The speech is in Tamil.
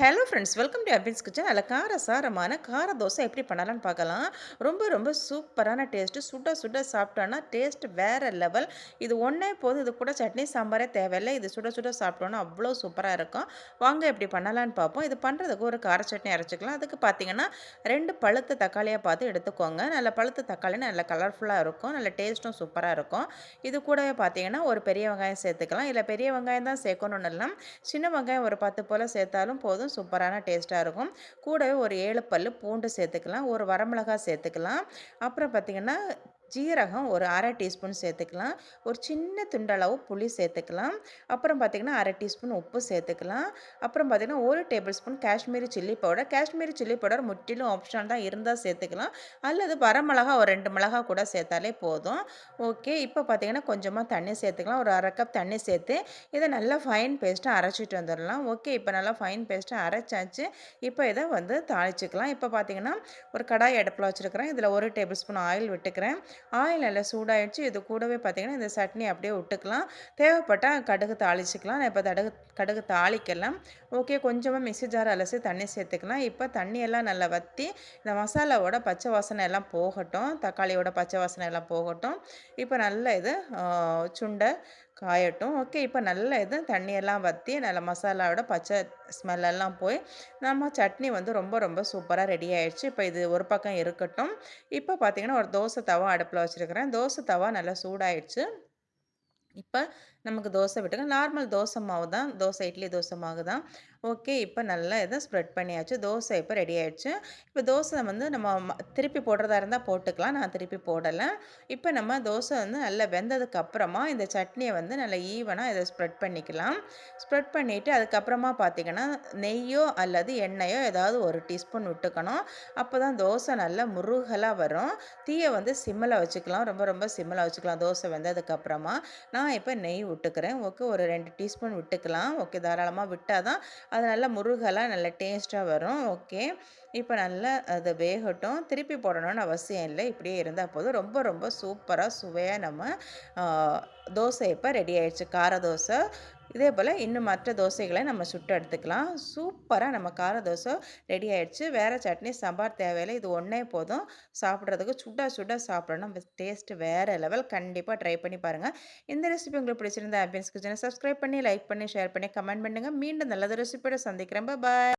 Hello friends welcome to Abin's kitchen அதில் கார சாரமான கார தோசை எப்படி பண்ணலான்னு பார்க்கலாம். ரொம்ப ரொம்ப சூப்பரான டேஸ்ட்டு சுட சுட சாப்பிட்டோன்னா டேஸ்ட் வேறு லெவல் இது ஒன்றே போதும். இது கூட சட்னி சாம்பாரே தேவையில்லை. இது சுட சுட சாப்பிட்டோன்னா அவ்வளோ சூப்பராக இருக்கும். வாங்க எப்படி பண்ணலான்னு பார்ப்போம். இது பண்ணுறதுக்கு ஒரு கார சட்னி அரைச்சிக்கலாம். அதுக்கு பார்த்தீங்கன்னா ரெண்டு பழுத்த தக்காளியாக பார்த்து எடுத்துக்கோங்க. நல்ல பழுத்த தக்காளி நல்ல கலர்ஃபுல்லாக இருக்கும். நல்ல டேஸ்ட்டும் சூப்பராக இருக்கும். இது கூடவே பார்த்தீங்கன்னா ஒரு பெரிய வெங்காயம் சேர்த்துக்கலாம். இல்லை பெரிய வெங்காயம் தான் சேர்க்கணும்னு இல்லை சின்ன வெங்காயம் ஒரு பத்து போல் சேர்த்தாலும் போதும். போதும் சூப்பரான டேஸ்ட்டாக இருக்கும். கூடவே ஒரு ஏழு பல் பூண்டு சேர்த்துக்கலாம். ஒரு வரமிளகாய் சேர்த்துக்கலாம். அப்புறம் பார்த்திங்கன்னா ஜீரகம் ஒரு அரை டீஸ்பூன் சேர்த்துக்கலாம். ஒரு சின்ன துண்டளவு புளி சேர்த்துக்கலாம். அப்புறம் பார்த்திங்கன்னா அரை டீஸ்பூன் உப்பு சேர்த்துக்கலாம். அப்புறம் பார்த்திங்கன்னா ஒரு tablespoon Kashmiri chilli powder. Kashmiri chilli powder முற்றிலும் ஆப்ஷன் தான் இருந்தால் சேர்த்துக்கலாம். அல்லது வரமிளகா ஒரு ரெண்டு மிளகா கூட சேர்த்தாலே போதும். ஓகே இப்போ பார்த்திங்கன்னா கொஞ்சமாக தண்ணி சேர்த்துக்கலாம். ஒரு அரை கப் தண்ணி சேர்த்து இதை நல்லா ஃபைன் பேஸ்ட்டாக அரைச்சிட்டு வந்துடலாம். ஓகே இப்போ நல்லா ஃபைன் பேஸ்ட்டாக அரைச்சாச்சு. இப்போ இதை வந்து தாளிச்சிக்கலாம். இப்போ பார்த்திங்கன்னா ஒரு கடாய் அடுப்பில் வச்சுருக்கிறேன். இதில் ஒரு டேபிள் ஸ்பூன் ஆயில் விட்டுக்கிறேன். ஆயில் நல்லா சூடாகிடுச்சு இது கூடவே பார்த்திங்கன்னா இந்த சட்னி அப்படியே விட்டுக்கலாம். தேவைப்பட்டால் கடுகு தாளிச்சிக்கலாம். நான் இப்போ தடுகு கடுகு தாளிக்கலாம் ஓகே கொஞ்சமாக மிக்சி ஜார் அலசி தண்ணி சேர்த்துக்கலாம். இப்போ தண்ணியெல்லாம் நல்லா வற்றி இந்த மசாலாவோட பச்சை வாசனை எல்லாம் போகட்டும். தக்காளியோட பச்சை வாசனை எல்லாம் போகட்டும். இப்போ நல்ல இது சுண்டை காயட்டும். ஓகே இப்போ நல்ல இது. தண்ணியெல்லாம் வற்றி நல்ல மசாலாவோட பச்சை ஸ்மெல்லெல்லாம் போய் நம்ம சட்னி வந்து ரொம்ப ரொம்ப சூப்பராக ரெடி ஆகிடுச்சு இப்போ இது ஒரு பக்கம் இருக்கட்டும். இப்போ பார்த்திங்கன்னா ஒரு தோசை தவா அடுப்பில் வச்சுருக்கிறேன். தோசை தவா நல்லா சூடாயிடுச்சு. இப்போ நமக்கு தோசை விட்டுங்க நார்மல் தோசை மாவு தான் தோசை இட்லி தோசை மாவு தான். ஓகே இப்போ நல்லா இதை ஸ்ப்ரெட் பண்ணியாச்சு. தோசை இப்போ ரெடி ஆகிடுச்சு இப்போ தோசை வந்து நம்ம திருப்பி போடுறதா இருந்தால் போட்டுக்கலாம். நான் திருப்பி போடலை. இப்போ நம்ம தோசை வந்து நல்லா வெந்ததுக்கப்புறமா இந்த சட்னியை வந்து நல்லா ஈவனாக இதை ஸ்ப்ரெட் பண்ணிக்கலாம். ஸ்ப்ரெட் பண்ணிவிட்டு அதுக்கப்புறமா பார்த்திங்கன்னா நெய்யோ அல்லது எண்ணெயோ ஏதாவது ஒரு டீஸ்பூன் விட்டுக்கணும். அப்போ தான் தோசை நல்லா முருகலாக வரும். தீயை வந்து சிம்மில் வச்சுக்கலாம். ரொம்ப ரொம்ப சிம்மில் வச்சுக்கலாம் தோசை வெந்ததுக்கப்புறமா நான் நான் இப்போ நெய் விட்டுக்கிறேன். ஓகே ஒரு ரெண்டு டீஸ்பூன் விட்டுக்கலாம். ஓகே தாராளமாக விட்டால் தான் அது நல்லா முருகலாம் நல்லா டேஸ்ட்டாக வரும். ஓகே இப்போ நல்லா அது வேகட்டும். திருப்பி போடணும்னு அவசியம் இல்லை. இப்படியே இருந்தால் போதும். ரொம்ப ரொம்ப சூப்பராக சுவையாக நம்ம தோசை இப்போ ரெடி ஆயிடுச்சு. கார தோசை. இதே போல் இன்னும் மற்ற தோசைகளை நம்ம சுட்டு எடுத்துக்கலாம். சூப்பராக நம்ம கார தோசை ரெடி ஆகிடுச்சு வேறு சட்னி சாம்பார் தேவையில்லை. இது ஒன்றே போதும். சாப்பிட்றதுக்கு சுட சுட சாப்பிடணும். டேஸ்ட்டு வேறு லெவல் கண்டிப்பாக ட்ரை பண்ணி பாருங்கள் இந்த ரெசிபி உங்களுக்கு பிடிச்சிருந்தா ஆம்பியன்ஸ் கிச்சனை சப்ஸ்கிரைப் பண்ணி லைக் பண்ணி ஷேர் பண்ணி கமெண்ட் பண்ணுங்கள் மீண்டும் நல்லது ரெசிபியோட சந்திக்கிறேன். பாய்